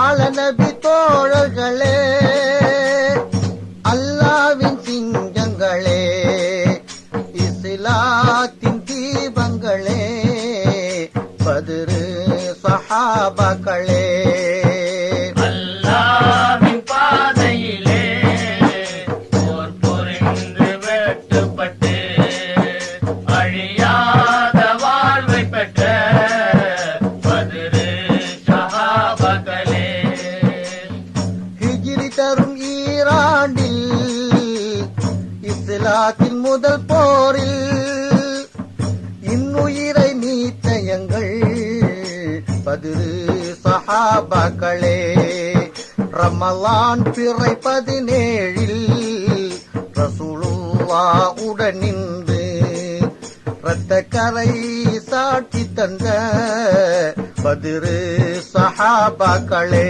ஆலநபி தோழர்களே அல்லாவின் சிங்கங்களே இஸ்லாத்தின் தீபங்களே பதிரு சஹாபாக்களே. தரும் ஈராண்டில் இஸ்லாத்தின் முதல் போரில் இன்னுயிரை நீத்த எங்கள் பதிரு சஹாபாக்களே ரமலான் பிறை பதினேழில் ரசூலுல்லா உடனின்று இரத்த கரை சாட்சி தந்த பதிரு சஹாபாக்களே.